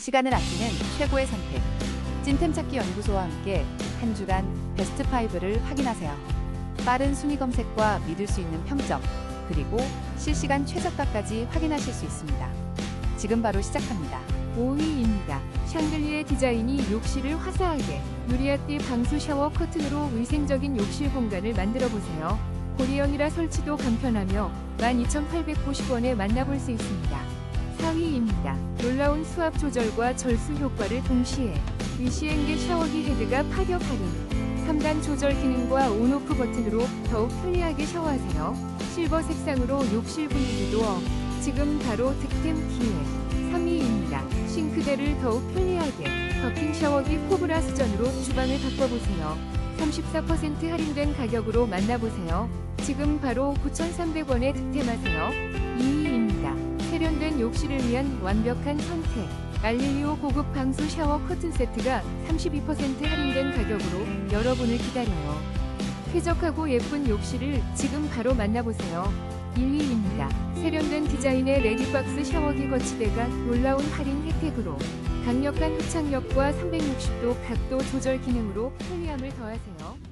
시간을 아끼는 최고의 선택. 찐템 찾기 연구소와 함께 한 주간 베스트 5를 확인하세요. 빠른 순위 검색과 믿을 수 있는 평점, 그리고 실시간 최저가까지 확인하실 수 있습니다. 지금 바로 시작합니다. 5위입니다. 샹들리의 디자인이 욕실을 화사하게 누리아띠 방수 샤워 커튼으로 위생적인 욕실 공간을 만들어 보세요. 고리형이라 설치도 간편하며 12,890원에 만나볼 수 있습니다. 4위입니다. 놀라운 수압 조절과 절수 효과를 동시에 위시엔게 샤워기 헤드가 파격 할인 3단 조절 기능과 온오프 버튼으로 더욱 편리하게 샤워하세요. 실버 색상으로 욕실 분위기도 업. 지금 바로 득템 기회. 3위입니다. 싱크대를 더욱 편리하게 더킹 샤워기 코브라 수전으로 주방을 바꿔보세요. 34% 할인된 가격으로 만나보세요. 지금 바로 9,300원에 득템하세요. 2위입니다. 세련된 욕실을 위한 완벽한 선택. 알릴리오 고급 방수 샤워 커튼 세트가 32% 할인된 가격으로 여러분을 기다려요. 쾌적하고 예쁜 욕실을 지금 바로 만나보세요. 1위입니다. 세련된 디자인의 레디박스 샤워기 거치대가 놀라운 할인 혜택으로 강력한 흡착력과 360도 각도 조절 기능으로 편리함을 더하세요.